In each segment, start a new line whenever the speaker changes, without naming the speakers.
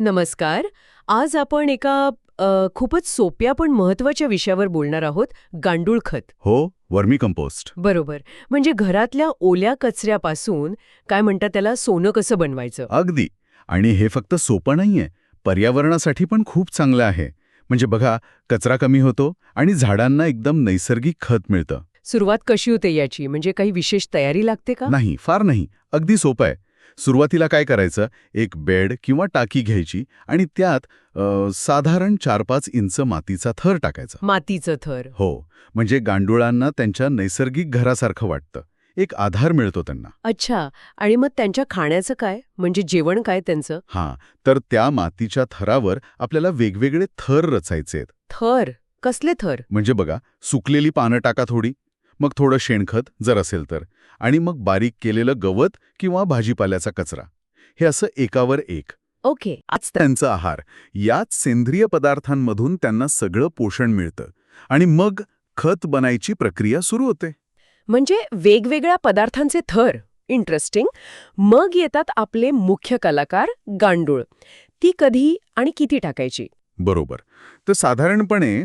नमस्कार. आज आपण एका अ, खूपच सोप्या पण महत्त्वाच्या विषयावर बोलणार आहोत गांडूळ खत.
हो वर्मी कंपोस्ट.
बरोबर. म्हणजे घरातल्या ओल्या कचऱ्यापासून काय म्हणतात त्याला सोनं कसं बनवायचं?
अगदी. आणि हे फक्त सोपं नाहीये पर्यावरणासाठी पण खूप चांगलं आहे. म्हणजे बघा कचरा कमी होतो आणि झाडांना एकदम नैसर्गिक खत मिळतं.
सुरुवात कशी होते याची? म्हणजे काही विशेष तयारी लागते का?
नाही फार नाही. अगदी सोपं आहे. सुरुवातीला काय करायचं? एक बेड किंवा टाकी घ्यायची आणि त्यात अ, साधारण चार पाच इंच मातीचा थर टाकायचा.
मातीचं थर.
हो. म्हणजे गांडुळांना त्यांच्या नैसर्गिक घरासारखं वाटतं. एक आधार मिळतो त्यांना.
अच्छा. आणि मग त्यांच्या खाण्याचं काय? म्हणजे जेवण काय त्यांचं?
हां. तर त्या मातीच्या थरावर आपल्याला वेगवेगळे थर रचायचे आहेत.
थर? कसले थर?
म्हणजे बघा सुकलेली पानं टाका थोडी. मग थोडं शेणखत जर असेल तर. आणि मग बारीक केलेलं गवत किंवा भाजीपाल्याचा कचरा. हे असं एकावर एक.
ओके. आज
त्यांचा आहार. याच सेंद्रिय पदार्थांमधून त्यांना सगळं पोषण मिळतं. आणि मग खत बनायची प्रक्रिया सुरू होते.
म्हणजे वेगवेगळ्या पदार्थांचे थर. इंटरेस्टिंग. मग येतात आपले मुख्य कलाकार गांडूळ. ती कधी आणि किती टाकायची?
बरोबर. तर साधारणपणे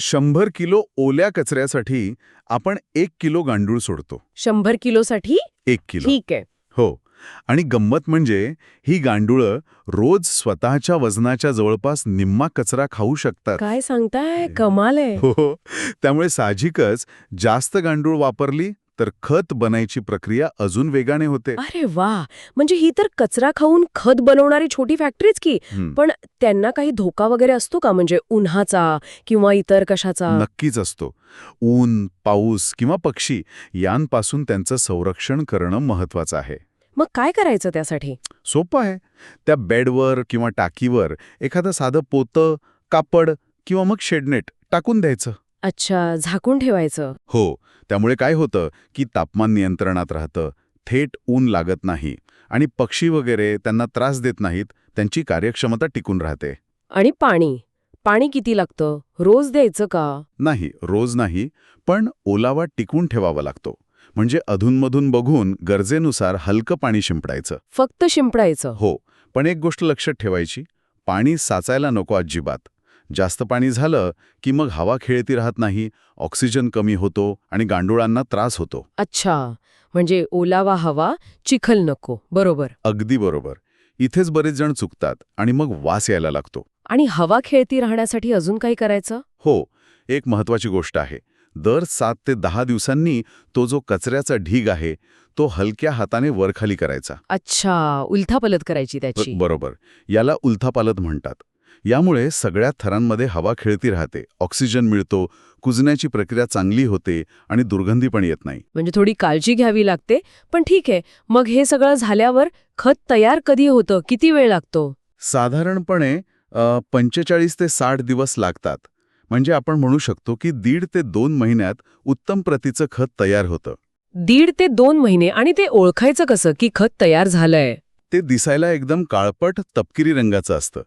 शंभर किलो ओल्या कचऱ्यासाठी आपण एक किलो गांडूळ सोडतो.
शंभर किलोसाठी?
एक किलो.
ठीक आहे.
हो. आणि गंमत म्हणजे ही गांडुळं रोज स्वतःच्या वजनाच्या जवळपास निम्मा कचरा खाऊ शकतात.
काय सांगताय? कमाल आहे.
हो हो. त्यामुळे साहजिकच जास्त गांडूळ वापरली तर खत बनायची प्रक्रिया अजून वेगाने होते.
अरे वा! म्हणजे ही तर कचरा खाऊन खत बनवणारी छोटी फॅक्टरीच की. पण त्यांना काही धोका वगैरे असतो का? म्हणजे उन्हाचा किंवा इतर कशाचा?
नक्कीच असतो. ऊन पाऊस किंवा पक्षी यांपासून त्यांचं संरक्षण करणं महत्वाचं आहे.
मग काय करायचं त्यासाठी?
सोपं आहे. त्या बेडवर किंवा टाकीवर एखादं साधं पोतं कापड किंवा मग शेडनेट टाकून द्यायचं.
अच्छा झाकून ठेवायचं.
हो त्यामुळे काय होतं की तापमान नियंत्रणात राहतं थेट ऊन लागत नाही आणि पक्षी वगैरे त्यांना त्रास देत नाहीत त्यांची कार्यक्षमता टिकून राहते.
आणि पाणी? पाणी किती लागतं? रोज द्यायचं का?
नाही रोज नाही पण ओलावा टिकून ठेवावा लागतो. म्हणजे अधूनमधून बघून गरजेनुसार हलकं पाणी शिंपडायचं.
फक्त शिंपडायचं.
हो पण एक गोष्ट लक्षात ठेवायची पाणी साचायला नको अजिबात. जास्त पाणी झालं की मग हवा खेळती राहत नाही ऑक्सिजन कमी होतो आणि गांडुळांना त्रास होतो.
अच्छा म्हणजे ओलावा हवा चिखल नको बरोबर.
अगदी बरोबर. इथेच बरेच जण चुकतात आणि मग वास यायला लागतो.
आणि हवा खेळती राहण्यासाठी अजून काही करायचं?
हो एक महत्वाची गोष्ट आहे. दर सात ते दहा दिवसांनी तो जो कचऱ्याचा ढीग आहे तो हलक्या हाताने वरखाली करायचा.
अच्छा उलथापलत करायची त्याची.
बरोबर. याला उलथापालत म्हणतात. यामुळे सगळ्या थरांमध्ये हवा खेळती राहते ऑक्सिजन मिळतो कुजण्याची प्रक्रिया चांगली होते आणि दुर्गंधी पण येत नाही.
म्हणजे थोडी काळजी घ्यावी लागते पण ठीक आहे मग हे सगळं झाल्यावर खत तयार कधी होतं किती वेळ लागतो?
साधारणपणे पंचेचाळीस ते साठ दिवस लागतात. म्हणजे आपण म्हणू शकतो की दीड ते दोन महिन्यात उत्तम प्रतीचं खत तयार होतं.
दीड ते दोन महिने आणि ते ओळखायचं कसं की खत तयार झालंय?
ते दिसायला एकदम काळपट तपकिरी रंगाचं असतं.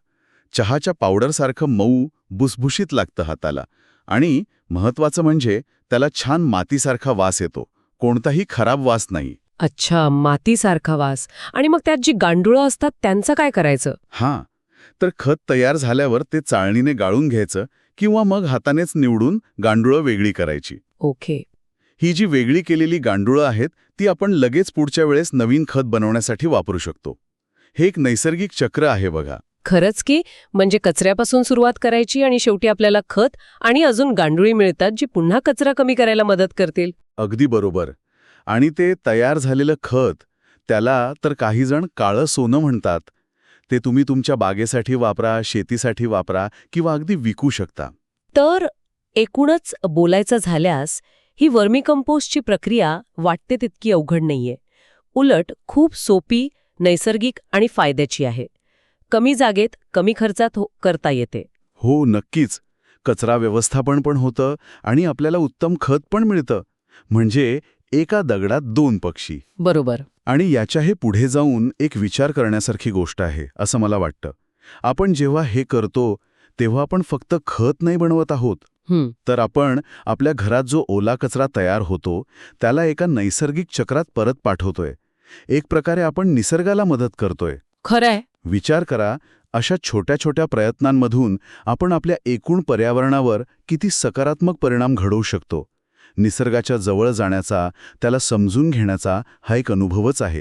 चहाच्या पावडरसारखं मऊ भुसभुशीत लागतं हाताला. आणि महत्वाचं म्हणजे त्याला छान मातीसारखा वास येतो. कोणताही खराब वास नाही.
अच्छा मातीसारखा वास. आणि मग त्यात जी गांडुळं असतात त्यांचं काय करायचं?
हां. तर खत तयार झाल्यावर ते चाळणीने गाळून घ्यायचं किंवा मग हातानेच निवडून गांडुळं वेगळी करायची.
ओके.
ही जी वेगळी केलेली गांडुळं आहेत ती आपण लगेच पुढच्या वेळेस नवीन खत बनवण्यासाठी वापरू शकतो. हे एक नैसर्गिक चक्र आहे बघा.
खरंच की? म्हणजे कचऱ्यापासून सुरुवात करायची आणि शेवटी आपल्याला खत आणि अजून गांडुळी मिळतात जी पुन्हा कचरा कमी करायला मदत करतील?
अगदी बरोबर. आणि ते तयार झालेलं खत त्याला तर काही जण काळं सोनं म्हणतात. ते तुम्ही तुमच्या बागेसाठी वापरा शेतीसाठी वापरा किंवा अगदी विकू शकता.
तर एकूणच बोलायचं झाल्यास ही वर्मी कंपोस्टची प्रक्रिया वाटते तितकी अवघड नाहीये. उलट खूप सोपी नैसर्गिक आणि फायद्याची आहे. कमी जागेत कमी खर्चात हो करता येते.
हो नक्कीच. कचरा व्यवस्थापन पण होतं आणि आपल्याला उत्तम खत पण मिळतं. म्हणजे एका दगडात दोन पक्षी.
बरोबर.
आणि याच्या हे पुढे जाऊन एक विचार करण्यासारखी गोष्ट आहे असं मला वाटतं. आपण जेव्हा हे करतो तेव्हा आपण फक्त खत नाही बनवत आहोत. तर आपण आपल्या घरात जो ओला कचरा तयार होतो त्याला एका नैसर्गिक चक्रात परत पाठवतोय. एक प्रकारे आपण निसर्गाला मदत करतोय.
खरंय.
विचार करा अशा छोट्या छोट्या प्रयत्नांमधून आपण आपल्या एकूण पर्यावरणावर किती सकारात्मक परिणाम घडवू शकतो. निसर्गाच्या जवळ जाण्याचा त्याला समजून घेण्याचा हा एक अनुभवच आहे.